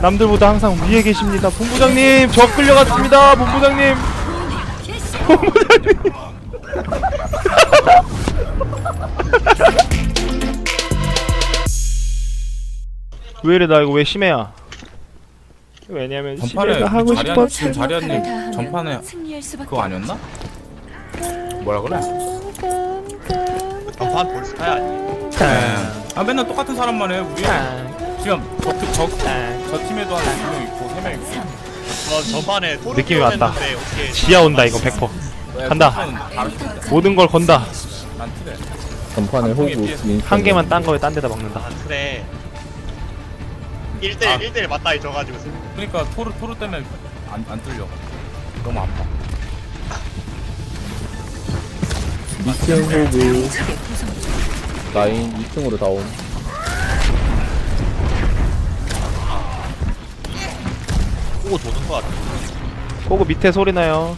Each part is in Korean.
남들보다 항상 위에 계십니다. 본부장님, 저 끌려갔습니다. 본부장님. 본부장님. 왜 이래 나 이거 왜 심해야? 왜냐면 전판에 심해가 하고 자리한 싶었어. 지금 자리한님 전판에 그거 아니었나? 뭐라 그래? 전판 볼스타야 아니에요? 아 맨날 똑같은 사람만 해 우리 지금 저저 팀에도 한 2명 있고 3명 있고 저 전판에 토르 느낌이 왔다. 어떻게 지하 온다 이거 100%. 간다. 모든 걸 건다. 난 틀에 전판에 호구 한 개만 딴 거에 딴 데다 막는다. 아 그래 1대1 아. 1대1 맞다이 져가지고 그러니까 토르 토르 때문에 안, 안 뚫려 너무 아파 미션 호구 라인 2층으로 다옴 보고 도는 거 같아. 보고 밑에 소리 나요.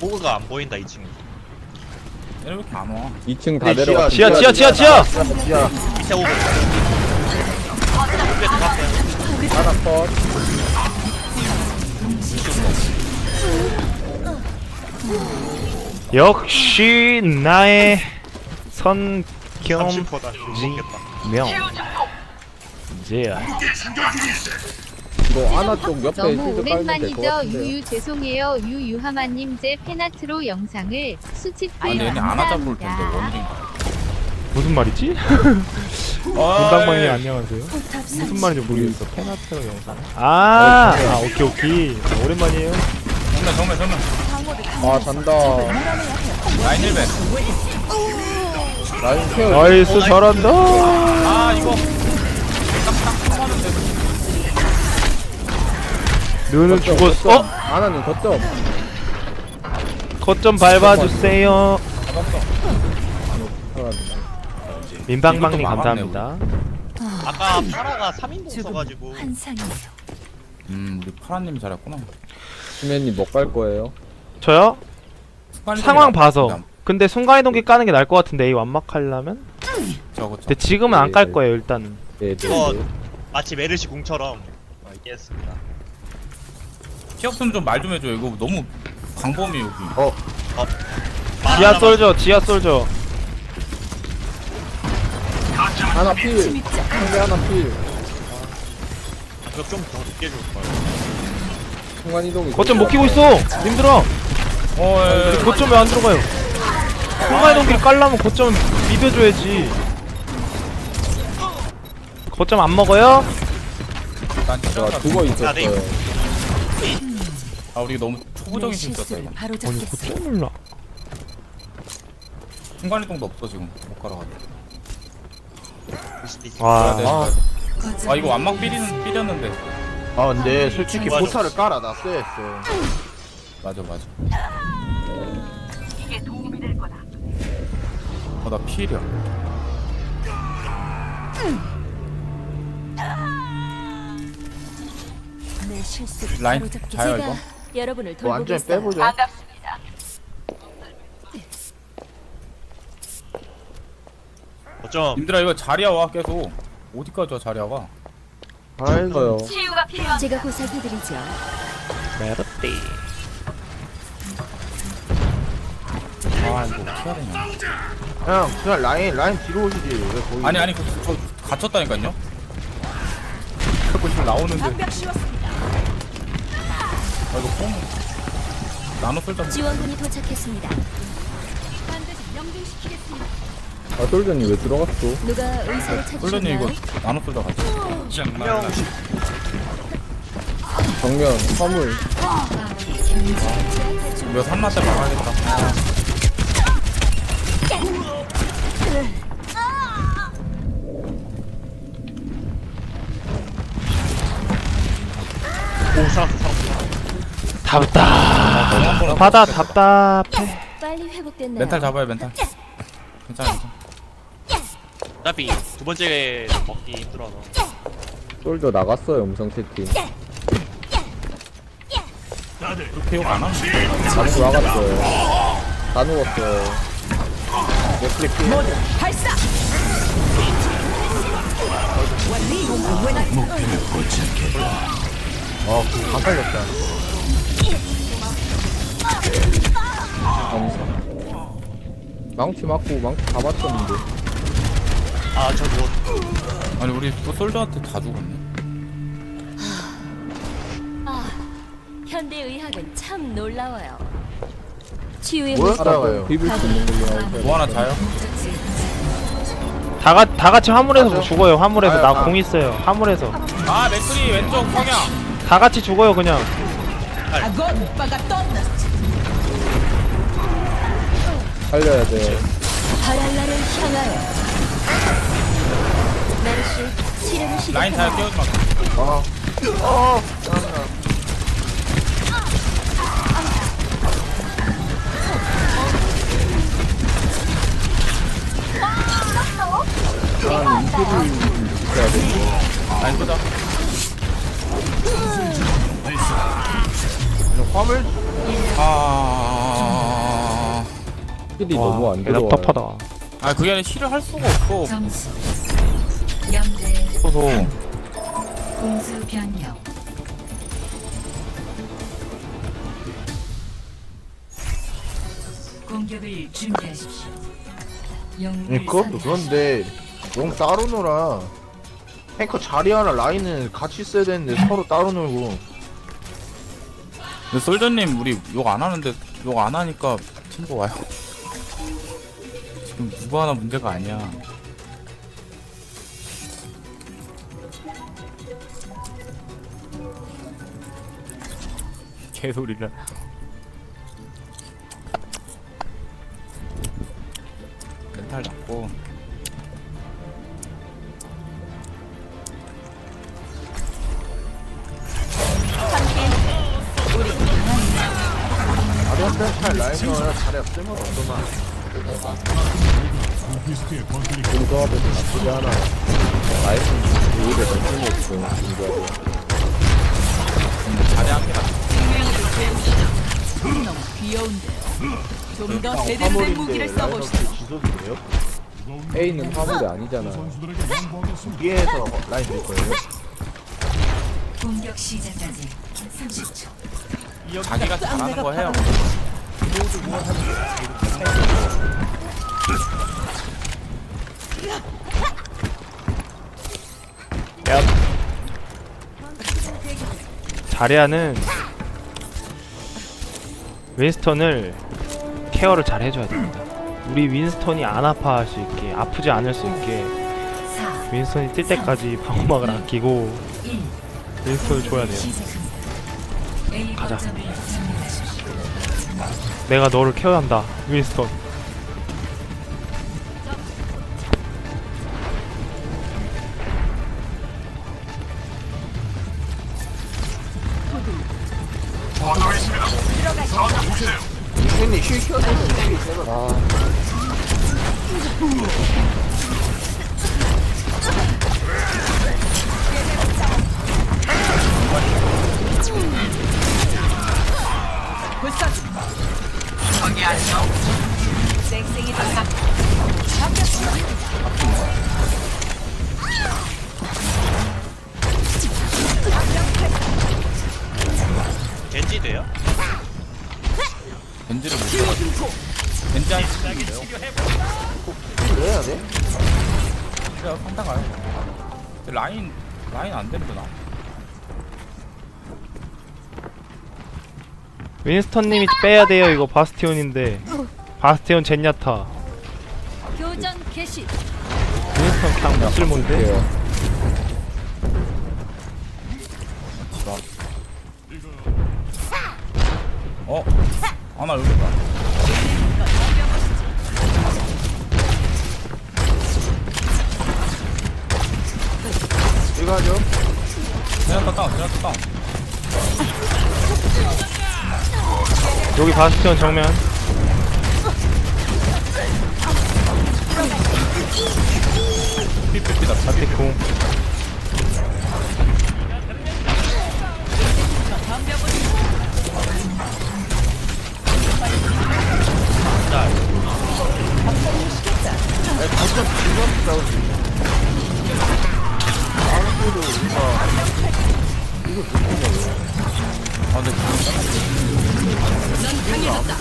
보그가 안 보인다 이 친구. 얘네 왜 이렇게 안 와? 2층 다 네, 내려가 지하 지하 지하 지하. 지하! 밑에 오고. 위에 들어갔어요. 하나 컷. 역시 나의 선겸 30%다 죽겠다 명. 이제야. 이거 아나 쪽 옆에 너무 실드 깔면 될것 오랜만이죠. 유유 죄송해요. 유유하마님 제 페나트로 영상을 수집 아 근데 얘네 안 하자 볼 텐데 감사합니다. 원일인가 무슨 말이지? 문방방이 안녕하세요. 무슨. 말인지 모르겠어. 페나트로 영상. 아, 아 오케이 오케이. 오랜만이에요. 정면 정면 정면 아 잔다 라인 1배 라인 케어 나이스 잘한다. 아 이거 너는 죽었어. 어? 아나는 거점 거점 밟아주세요. 이것도 막았네, 감사합니다. 아까 파라가 3인공 죽음 써가지고 환상이에요. 음 우리 파라님이 잘했구나 수면님 뭐깔 거예요? 저요? 상황 나- 봐서. 나- 근데 순간이동기 까는 게 나을 것 같은데 이 완막하려면? 저거 근데 저 지금은 안 깔 거예요 일단은. 네, 네, 이거 네. 마치 메르시 궁처럼 어, 이게 했습니다 피업좀 좀말 좀 해줘 이거 너무 광범위 여기 지하 솔져 지하 솔져. 하나 필 상대 하나 필 이거 좀 더 늦게 줄 거예요 순간 이동이 거점 못 키고 있어. 힘들어. 어 예, 예. 거점 왜 안 들어가요? 순간 이동기를 깔려면 거점 비벼줘야지. 거점 안 먹어요? 난 진짜 제가 죽어 아, 네. 있었어요 아 우리 너무 내 초보적인 팀 실수를 이거 바로 아니 잡겠어. 거점을 나. 순간 이동도 없어 지금 못 가러가지고 와. 네, 아. 아 이거 완막 삐리는 삐렸는데 아 근데 솔직히 맞아. 포탈을 깔아놨어야 했어 맞아 맞아 어나 피해려 내 실수를 라인 바로 잡겠어. 자요, 이거? 여러분을 뭐 완전히 돌보겠어요. 빼보자 어쩜? 님들아 이거 자리야 와 계속. 어디까지 와 자리야가? 아이고 저요 제가 보살펴드리죠. 메르띠. 아 이거 어떻게 해야 되냐. 형 그냥 라인 라인 뒤로 오시지. 왜 거기? 아니 아니 그, 저 갇혔다니까요? 자꾸 지금 나오는데 아 이거 뽕 나노 쓸다 지원군이 도착했습니다. 아 솔전이 왜 들어갔어? 누가 의사를 이거 찾으셨나요? 나노 쓸다 갇혔어 정면 화물 이거 산나 때 막아야겠다 아. 오 살았어 살았어 답답. 바다 답답해. 빨리 회복됐나요? 멘탈 잡아요 멘탈. 괜찮아 괜찮아. 어차피 두 번째 먹기 힘들어서. 솔저 나갔어요 음성 채팅 그렇게 욕안 하면 다 누워갔어요. 다 누웠어요. 발사! 어 그거 다 살렸다 암사 망치 맞고 망치 다 맞췄는데. 아저 뭐 아니 우리 또 솔저한테 다 죽었네. 아, 현대 의학은 참 놀라워요. 치유의 뭐야? 물질 따라와요. 비빌 수 있는 걸로 뭐 하나 자요? 다, 가, 다 같이 화물에서 죽어요 화물에서. 나 아. 공 있어요 화물에서. 아 맥크리 왼쪽 성향. 다 같이 죽어요 그냥 살려야 돼 바랄라를 향하여. 메르시 치료를 시작. 라인 자요 깨우지 마 아 어, 짜증나. 난 인피를 있어야 돼 라인 쏘자 화물 아... 힐이 너무 안 들어와 답답하다. 아 그게 아니라 힐을 할 수가 없어. 점수. 0대. 없어서 공수 변경. 공격을 준비하십시오. 영웅을 네, 그것도 선택하십시오. 그런데 용 따로 놀아. 탱커 자리 하나 라인을 같이 써야 되는데 서로 따로 놀고. 근데 솔저님 우리 욕 안 하는데 욕 안 하니까 팀도 와요 지금 누구 하나 문제가 아니야. 개소리를. 멘탈 잡고. 잘 라인 넣어야 자리가 쓸모없어 공조합에서 나쁘지 않아 라이프는 오히려 더 쓸모없어 공조합에 자리 한개 나 좀더 제대로 무기를 써보시죠 지속이에요? A는 화물이 아니잖아 뒤에서 라인 될 거예요 공격 시작까지 30초 자기가 잘하는 거 해요 자리아는 윈스턴을 케어를 잘 해줘야 됩니다. 우리 윈스턴이 안 아파할 수 있게 아프지 않을 수 있게 4 윈스턴이 뛸 때까지 방어막을 아끼고 1 윈스턴을 줘야 돼요. 가자. 내가 너를 케어한다 윈스턴 윈스턴님이 빼야 돼요 이거 바스티온인데. 바스티온 젠야타. 교전 개시. 윈스턴 그냥 못 볼게요 어? 아나 여기다. 이거 하죠? 그냥 다운 그냥 다운 여기 바스티온 정면. 삐삐삐다 바티쿵 우리가 이거 좋겠냐 아 잡자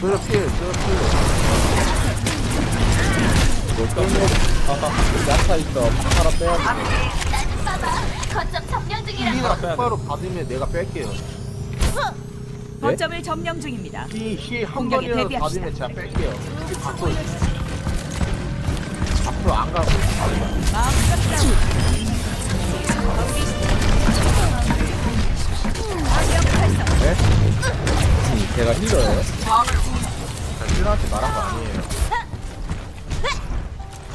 그래 피해 저 피해 너 땡겨 야타 있어 팔아 빼야 돼 피가 똑바로 받으면 내가 뺄게요 거점을 점령 중입니다. 공격에 번이라도 대비합시다. 제가 뺄게요 받고 앞으로 안 가고 음, 걔가 힐러예요? 실한테 말한 거 아니에요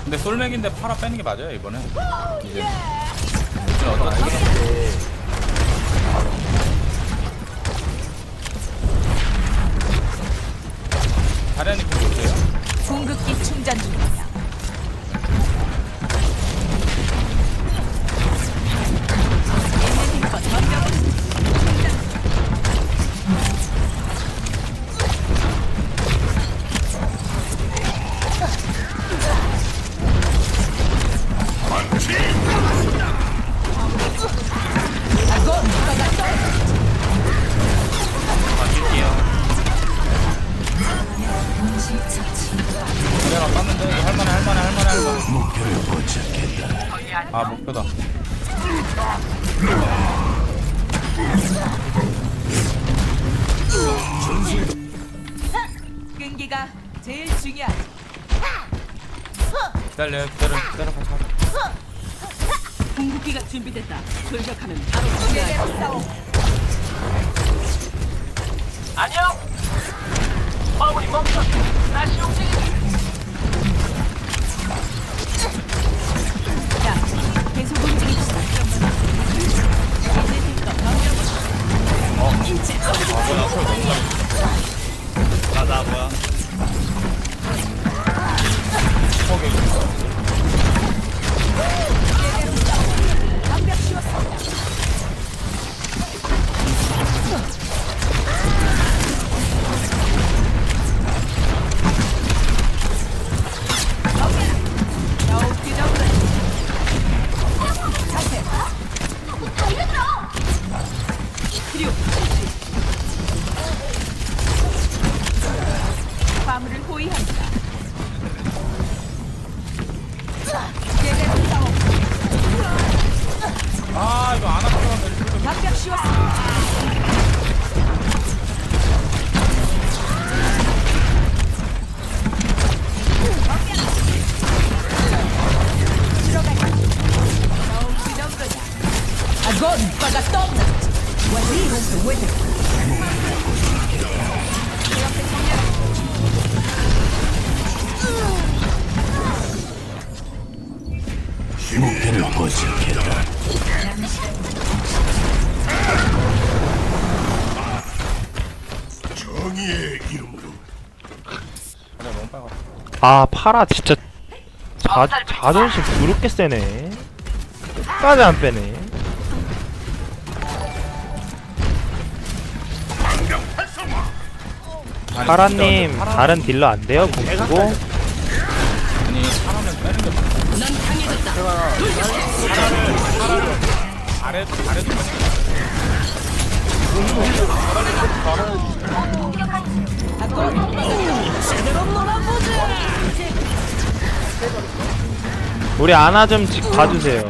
근데 솔맥인데 팔아 빼는 게 맞아요 이번에 이제 저는 알겠는데 좀 보세요 궁극기 충전 중입니다. 에너지껏 덤벼보시죠. 기다려 기다려 같이 하자 궁극기가 준비됐다. 돌격하면 바로 공격하 파라 진짜. 자, 자존심 그렇게 세네. 끝까지 안 빼네. 아니, 파라님 진짜 다른 딜러 안 돼요? 공 쓰고 아니 사람을 빼는 게 아래 아래도 우리 아나 좀 지- 봐주세요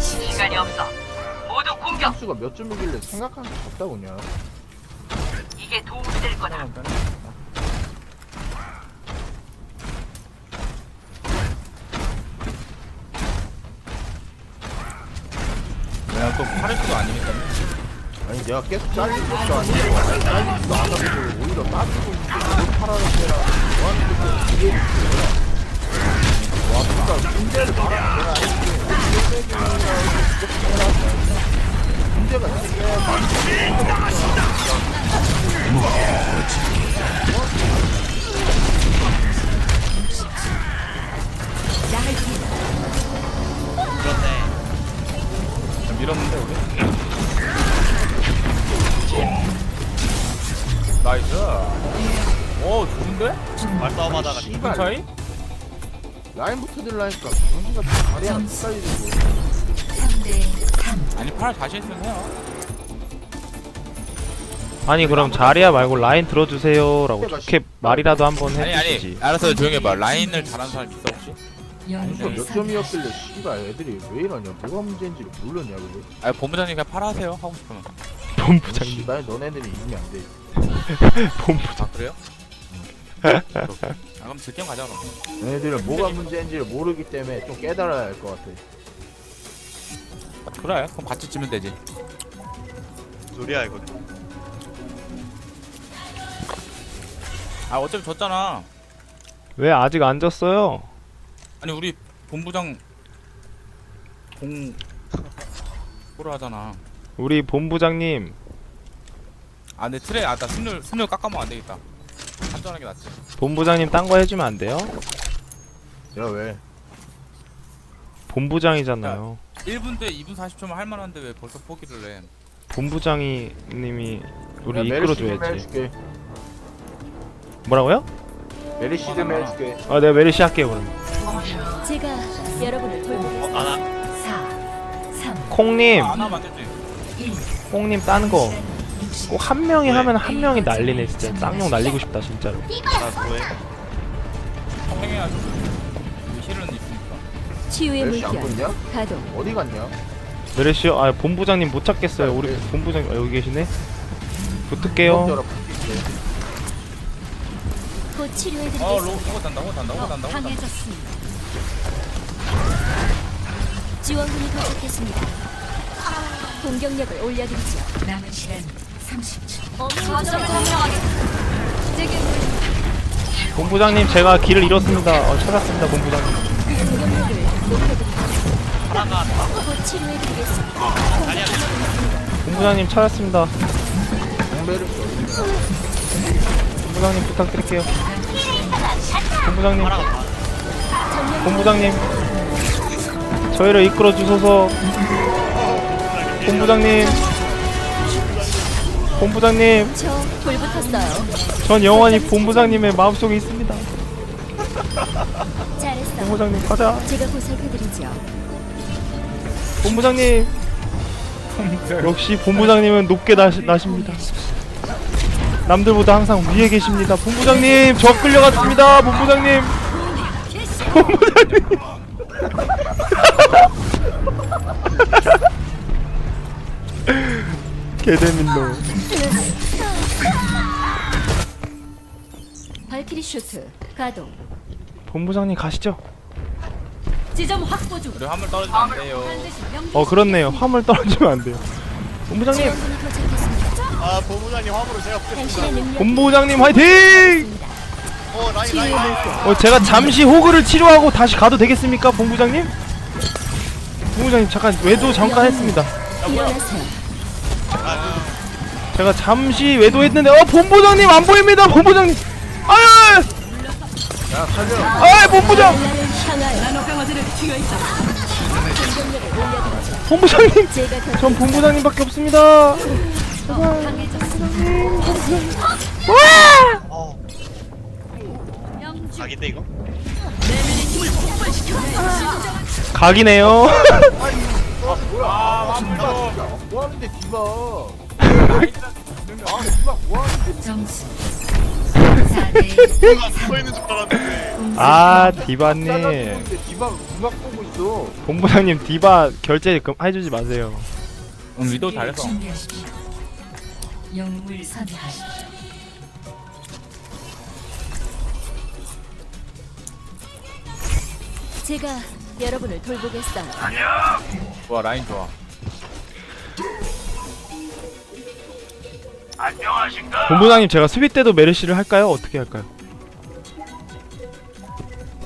시간이 없어. 모두 공격. 수가 몇 점이길래 생각하는 게 적다고 그냥 이게 도움이 될 거다. 또 파레트도 아니니까 아니 내가 계속 짤릴 것도 아니고 잘리지도 않았고 오히려 따지고 있고 팔아는 데랑 뭐하는 것도 그게 뭐야 와 진짜 문제를 말하는 내가 아니지 문제가 생겨야 나갈 수 있다. 밀었네. 밀었는데 우리. 나이스. 오 좋은데? 말싸움 하다가 큰 씨발 차이? 라인부터 들라니까 정신가 다리 안 3대 3. 아니 팔 다시 했으면 해요. 아니 그럼 자리야 말고 라인 들어주세요라고 좋게 말이라도 한번 아니 아니 해주지. 알아서 조용히 해봐. 라인을 잘하는 사람 있어 혹시? 영웅을 몇. 점이었길래 씨발 애들이 왜 이러냐 뭐가 문제인지를 모르냐 근데 아 본부장님 그냥 팔아 하세요 하고 싶으면. 본부장님. 씨발 너네들이 이기면 안돼 본부장. 아 그래요? 아 그럼 즐겜 가자 그럼. 너네들은 뭐가 문제인지를 모르기 때문에 좀 깨달아야 할 것 같아 그래 그럼 같이 치면 되지. 소리야 이거. 아 어차피 졌잖아. 왜 아직 안 졌어요? 아니 우리 본부장 공 꼬라 하잖아. 우리 본부장님 아 근데 트레 아나 승률 승률 깎아먹으면 안 되겠다. 한전하는 게 낫지. 본부장님 딴 거 해주면 안 돼요? 야 왜? 본부장이잖아요. 1분 대 2분 40초면 할 만한데 왜 벌써 포기를 해? 본부장이 님이 우리 야, 메르시 이끌어줘야지. 해줄게 뭐라고요? 메리시 좀 해줄게 아 내가 메리시 할게요 그럼. 제가 여러분을 돌보겠습니다. 아나 4, 3, 콩님, 아, 안 하면 안 되지. 1. 콩님 딴 거. 꼭 한 명이 하면 한 명이 난리네 진짜. 쌍욕 날리고 싶다 진짜로. 나 뭐해? 평행해야지. 우리 힐은 있으니까. 치유의 안 물결? 가동. 어디 갔냐? 메리시요? 아 본부장님 못 찾겠어요. 우리 본부장 아, 여기 계시네. 붙을게요. 어 붙일게 곧 어, 로, 치료해드리겠습니다. 호구 단다, 호구 단다, 호구 단다, 호구 단다. 강해졌습니다. 지원군이 도착했습니다. 공격력을 올려드리죠. 남은 시간 30초. 본부장님 제가 길을 잃었습니다. 어, 찾았습니다 본부장님. 공격력을 높여드리죠. 곧 치료해드리겠습니다. 본부장님 찾았습니다. 본부장님 부탁드릴게요. 본부장님, 본부장님, 저희를 이끌어 주소서. 본부장님, 본부장님, 저 불붙었어요. 전 영원히 본부장님의 마음속에 있습니다. 잘했어. 본부장님 가자. 제가 보살펴드리죠. 본부장님, 역시 본부장님은 높게 나시, 나십니다. 남들보다 항상 위에 계십니다. 본부장님, 저 끌려갔습니다. 본부장님. 본부장님. 개재민노. 발키리 슈트 가동. 본부장님 가시죠. 지점 확보 중. 우리 화물 떨어지면 안 돼요. 어 그렇네요. 화물 떨어지면 안 돼요. 본부장님. 아 본부장님 화물을 제가 능력. 본부장님 화이팅! 어 라인 라인. 물결. 어 제가 잠시 호그를 치료하고 다시 가도 되겠습니까, 본부장님? 본부장님 잠깐 외도 잠깐 했습니다. 제가 잠시 외도했는데 어 본부장님 안 보입니다, 본부장님. 아, 야 살려 아, 본부장. 본부장님. 전 본부장님밖에 없습니다. 어. 각인데 이거? 각이네요. 아 디바 뭐하는데 디바 아 디바 뭐하는데 점수 4대 누가 숨어 있는 줄 알았는데. 아 디바님, 디바 음악 보고 있어 본부장님 디바 결제 금 해주지 마세요. 응, 위도 잘했어. 준비하십시오. 영웅을 선택하십시오. 제가 여러분을 돌보겠어요. 좋아, 라인 좋아. 본부장님 제가 수비 때도 메르시를 할까요? 어떻게 할까요?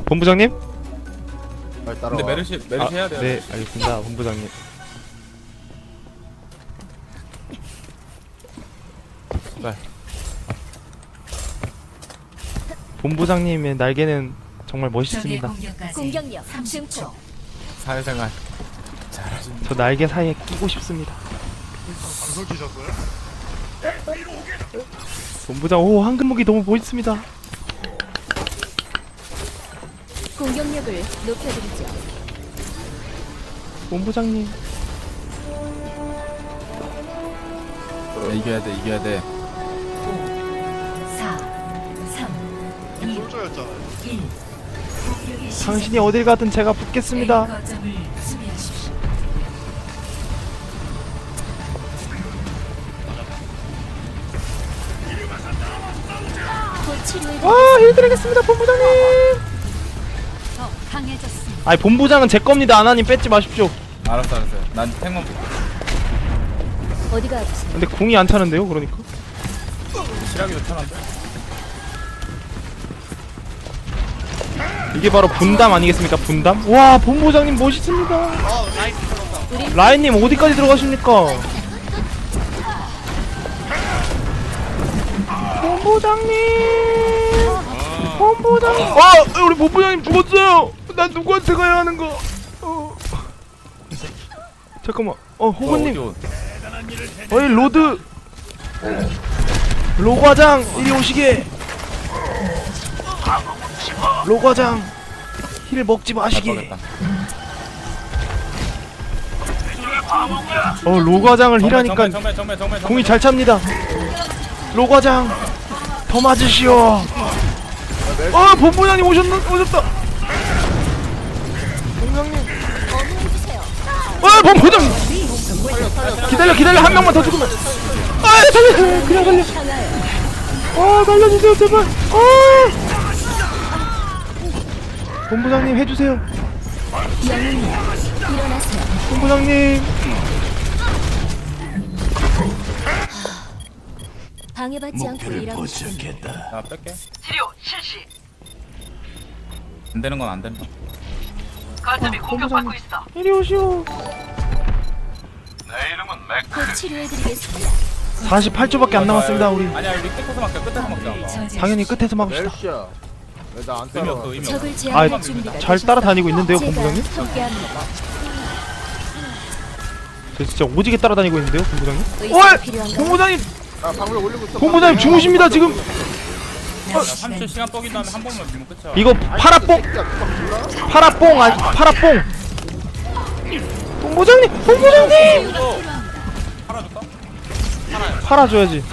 본부장님? 빨리 따라와 근데 메르시 메르시 아, 해야 돼요. 네 알겠습니다, 본부장님. 네. 본부장님의 날개는 정말 멋있습니다. 공격력 30초. 증폭. 사회생활. 저 날개 사이에 끼고 싶습니다. 방송? 본부장 오 황금무기 너무 멋있습니다 공격력을 높여드리죠. 본부장님 이겨야 돼 이겨야 돼4 3 2 솔저였잖아요 1 공격의 시작 당신이 어딜 가든 제가 붙겠습니다. 와 해드리겠습니다 본부장님. 더 강해졌습니다. 아니 본부장은 제 겁니다. 아나님 뺏지 마십시오. 알았어 알았어. 난 탱만 볼게 어디가 아프세요? 근데 궁이 안 차는데요 그러니까? 실하기도 편한데 이게 바로 분담 아니겠습니까? 분담? 와 본부장님 멋있습니다. 라인 라인님 어디까지 들어가십니까? 본부장님! 본부장님! 아 우리 본부장님 죽었어요! 난 누구한테 가야 하는 거? 어. 잠깐만. 어 호구님. 어, 어이 로드. 로과장 이리 오시게 로과장 힐 먹지 마시게 겠다 어 로과장을 힐하니까 정면 정면 정면 공이 잘 찹니다. 로과장 더 맞으시오. 어 본부장님 오셨나 오셨다. 본부장님. 어 본부장님. 기다려 기다려. 한 명만 더 죽으면. 아 살려 그냥 살려. 아 살려주세요 제발. 아 본부장님 해주세요 일어나세요. 본부장님 방해받지 않고 일하고 싶습니다. 나 뺄게 치료 실시. 안 되는 건 안 된다 거점이 어, 공격받고 있어. 이리 오시오 곧 치료해드리겠습니다. 48초밖에 안 남았습니다 우리 아니야 우리 끝에서 막자 끝에서 막자 저지하십시오. 당연히 끝에서 막읍시다 나안 의미 따라와. 없어 의미 적을 없어 제압할 아, 준비가 잘 따라다니고 있는데요? 함께합니다. 저 진짜 오지게 따라다니고 있는데요 의사 어이! 필요한가요? 본부장님! 나 방울 올리고 있어. 본부장님 주무십니다 지금? 야 30초 시간 뻑인 다음에 한 번만 밀면 끝이야. 이거 파라뽕! 파라뽕 아니 파라뽕! 본부장님! 본부장님! 팔아줄까? 팔아줘야지.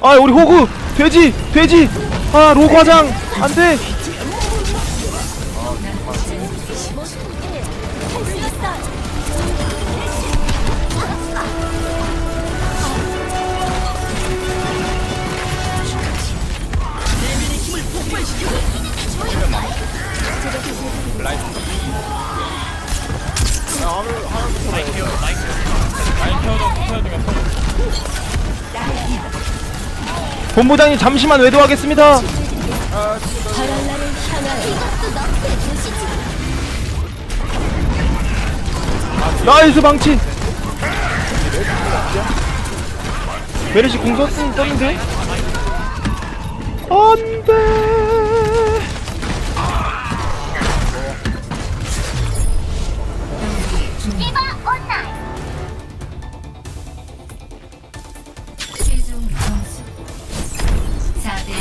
아 우리 호구! 돼지! 돼지 아 로과장! 안돼 본부장님 잠시만 외도하겠습니다. 나이스 방치 메르시 궁 썼, 썼는데? 안돼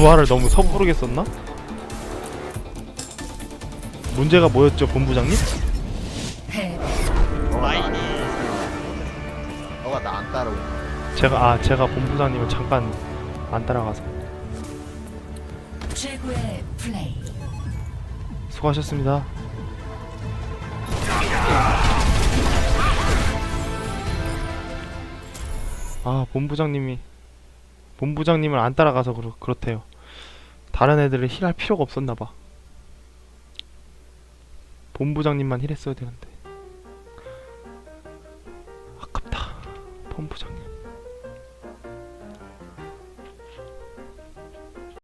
부활을 너무 섣부르게 썼나? 문제가 뭐였죠 본부장님? 너가 나 안 따라오 제가 아 제가 본부장님을 잠깐 안 따라가서. 최고의 플레이. 수고하셨습니다. 아 본부장님이 본부장님을 안 따라가서 그렇, 그렇대요 다른 애들을 힐할 필요가 없었나봐. 본부장님만 힐했어야 되는데. 아깝다 본부장님